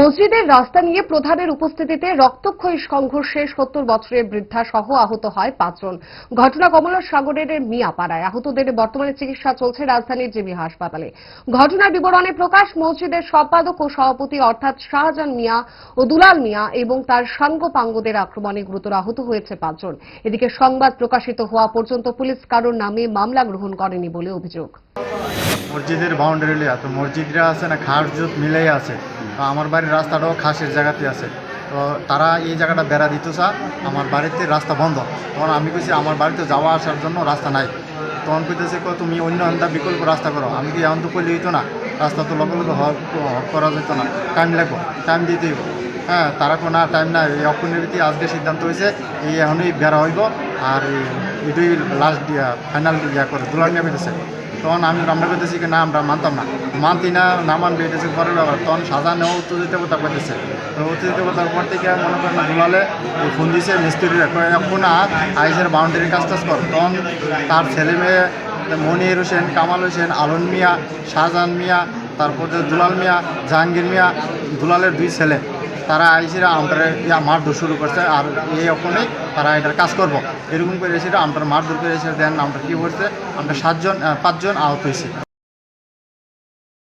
মসজিদের রাস্তা নিয়ে প্রধানের উপস্থিতিতে রক্তক্ষয়ী সংঘর্ষে সত্তর বছরের বৃদ্ধা সহ আহত হয় পাঁচজন। ঘটনা কমলা সাগরের মিয়াপাড়ায়। আহতদের বর্তমানে চিকিৎসা চলছে রাজধানীর জিবি হাসপাতালে। ঘটনার বিবরণে প্রকাশ, মসজিদের সম্পাদক ও সভাপতি অর্থাৎ শাহজাহান মিয়া ও দুলাল মিয়া এবং তার সাঙ্গপাঙ্গদের আক্রমণে গুরুতর আহত হয়েছে পাঁচজন। এদিকে সংবাদ প্রকাশিত হওয়া পর্যন্ত পুলিশ কারোর নামে মামলা গ্রহণ করেনি বলে অভিযোগ। মসজিদের বাউন্ডারি তো মসজিদরা আছে না খাস জুত মিলেই আছে। আমার বাড়ির রাস্তাটাও খাসের জায়গাতে আছে। তো তারা এই জায়গাটা বেড়া দিত চা আমার বাড়িতে রাস্তা বন্ধ। তখন আমি কইছি, আমার বাড়িতে যাওয়া আসার জন্য রাস্তা নাই। তখন কইতেছে, কো, তুমি অন্য একটা বিকল্প রাস্তা করো। আমি কি এখন তো করলে হইতো না। রাস্তা তো লগে লগে হওয়া করা যেত না। টাইম লাগবো, টাইম দিতে হইব। হ্যাঁ তারা কোনো টাইম নাই। এই ভিত্তি আজকে সিদ্ধান্ত হয়েছে এই এখনই বেড়া হইব। আর এটাই লাস্ট দিয়া ফাইনাল ইয়া করে দুলার নিয়ে পেতেছে তখন আমি আমরা করতেছি কি, না, আমরা মানতাম না। মানতি না না মানবে এটা হচ্ছে পরের ব্যাপার। তখন সাজা নেওয়া উত্তেজিততা করতেছে উত্তেজিততার পর থেকে মনে করেন দুলালে ফোন দিছে, মিস্ত্রিরা এখন আইসের বাউন্ডারি কাজ টাজ কর। তখন তার ছেলে মেয়ে, মনির হোসেন, কামাল হোসেন, আলন মিয়া, শাহজাহান মিয়া, তারপর দুলাল মিয়া, জাহাঙ্গীর মিয়া, দুলালের দুই ছেলে। তারা আইসিরা আমটারে মাঠ মারধর শুরু করছে আর এই ওখানে তারা এটার কাজ করব। এরকম করে এসে আমরা মারধর করে এসে দেন আমটা কী করছে আমরা সাতজন পাঁচজন আহত হয়েছি।